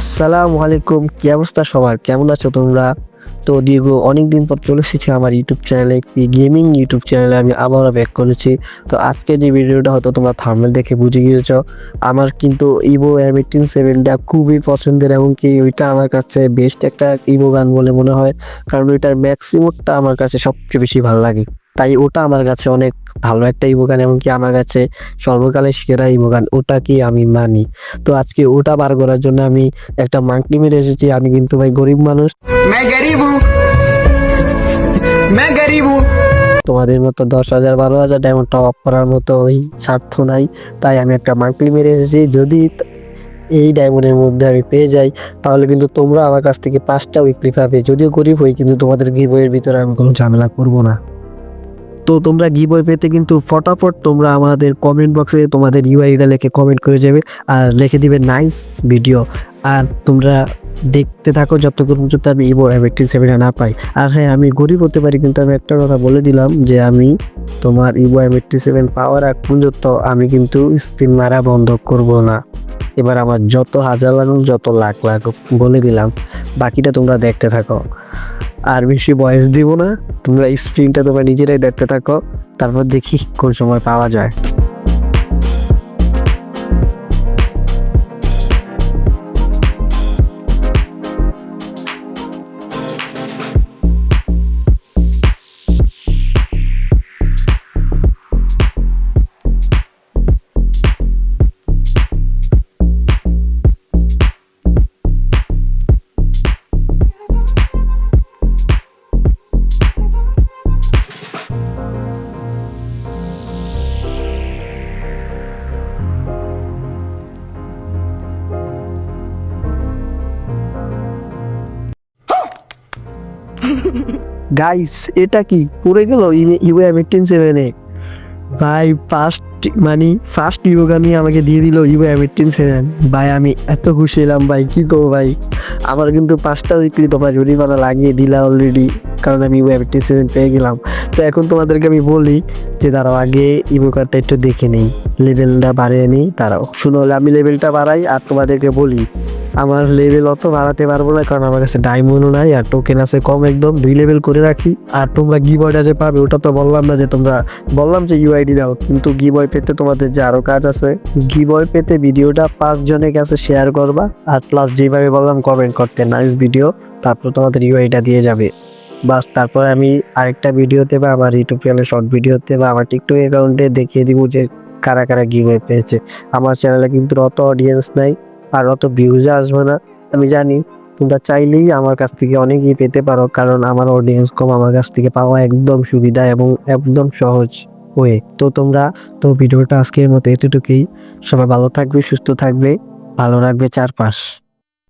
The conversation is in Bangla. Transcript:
আসসালামু আলাইকুম। কি অবস্থা সবার? কেমন আছো তোমরা? তো দীর্ঘ অনেক দিন পর চলে এসেছি আমার ইউটিউব চ্যানেলে একটি গেমিং ইউটিউব চ্যানেলে আমি আবারও ব্যাক করেছি। তো আজকে যে ভিডিওটা হয়তো তোমরা থামনেল দেখে বুঝে গিয়েছো, আমার কিন্তু ইভো এম এইটিন সেভেনটা খুবই পছন্দের এবং কি ওইটা আমার কাছে বেস্ট একটা ইভো গান বলে মনে হয়, কারণ ওইটার ম্যাক্সিমোটটা আমার কাছে সবচেয়ে বেশি ভালো লাগে। তাই ওটা আমার কাছে অনেক ভালো একটা ইবোগান এমনকি আমার কাছে সর্বকালের সেরা ইবোগান ওটাকে আমি মানি। তো আজকে ওটা বার করার জন্য আমি একটা মাংকি মেরে এসেছি আমি কিন্তু ভাই গরিব মানুষ। তোমাদের মতো দশ হাজার বারো হাজার ডায়মন্ড টপ আপ করার মতো ওই স্বার্থ নাই তাই আমি একটা মাংকি মেরে এসেছি। যদি এই ডায়মন্ডের মধ্যে আমি পেয়ে যাই তাহলে কিন্তু তোমরা আমার কাছ থেকে পাঁচটা উইকলি পাবে যদিও গরিব হই কিন্তু তোমাদের গিভওয়ের ভিতরে আমি কোনো ঝামেলা করব না। তো তোমরা গিবই পেতে কিন্তু ফটাফট তোমরা আমাদের কমেন্ট বক্সে তোমাদের ইউআইটা লিখে কমেন্ট করে যাবে আর লিখে দিবে নাইস ভিডিও আর তোমরা দেখতে থাকো যতক্ষণ পর্যন্ত আমি ইভো এফএকটি সেভেনে না পাই। আর হ্যাঁ আমি গরিব হতে পারি, কিন্তু আমি একটা কথা বলে দিলাম যে আমি তোমার ইভো এফএকটি সেভেন পাওয়ার আগ পর্যন্ত আমি কিন্তু স্ক্রিন মারা বন্ধ করব না। এবার আমার যত হাজার লাগুক, যত লাখ লাগুক বলে দিলাম। বাকিটা তোমরা দেখতে থাকো। আর বেশি বয়স দিব না। তোমরা স্ক্রিনটা তোমরা নিজেরাই দেখতে থাকো। তারপর দেখি কোন সময় পাওয়া যায়। গাইস এটা কি? পড়ে গেল ইউএ এমিটিন সেভেনে। ভাই ফার্স্ট মানে ফার্স্ট ইউগামি আমাকে দিয়ে দিল ইউএ এমিটিন সেভেন। ভাই, আমি এত খুশি এলাম ভাই, কী করব ভাই? আমার কিন্তু পাঁচটা উইকলি তোমরা জরিমানা লাগিয়ে দিলা অলরেডি কারণ আমি এইটিন সেভেন পেয়ে গেলাম। তো এখন তোমাদেরকে আমি বলি যে দাঁড়াও, আগে ইভো কার্ডটা একটু দেখে নেই। লেভেলটা বাড়িয়ে নিই তারাও শুনো আমি লেভেলটা বাড়াই আর তোমাদেরকে বলি, আমার লেভেল অত বাড়াতে পারব না কারণ আমার কাছে ডায়মন্ডও নাই আর টোকেন আছে কম একদম। দুই লেভেল করে রাখি। আর তোমরা গি গিবয়টা যে পাবে, ওটা তো বললাম না যে তোমরা, বললাম যে ইউআইডি দাও, কিন্তু গি গিবয় পেতে তোমাদের যে আরও কাজ আছে গিবয় পেতে ভিডিওটা পাঁচ জনের কাছে শেয়ার করবা। আর প্লাস যেভাবে বললাম কমেন্ট করতে নাইস ভিডিও তারপর তোমাদের ইউআইটা দিয়ে যাবে। বাস, তারপর আমি আরেকটা ভিডিওতে বা আমার ইউটিউব চ্যানেলে শর্ট ভিডিওতে বা আমার টিকটক অ্যাকাউন্টে দেখিয়ে দিব যে কারা কারা গিভওয়ে পেয়েছে। আমার চ্যানেলে কিন্তু অত অডিয়েন্স নাই আর অত ভিউজ আসবে না। আমি জানি তোমরা চাইলেই আমার কাছ থেকে অনেকই পেতে পারো, কারণ আমার অডিয়েন্স কম, আমার কাছ থেকে পাওয়া একদম সুবিধা এবং একদম সহজ ওয়ে তো তোমরা, তো ভিডিওটা আজকের মতো এতটুকুই। সবাই ভালো থাকবে, সুস্থ থাকবে, ভালো রাখবে চারপাশ।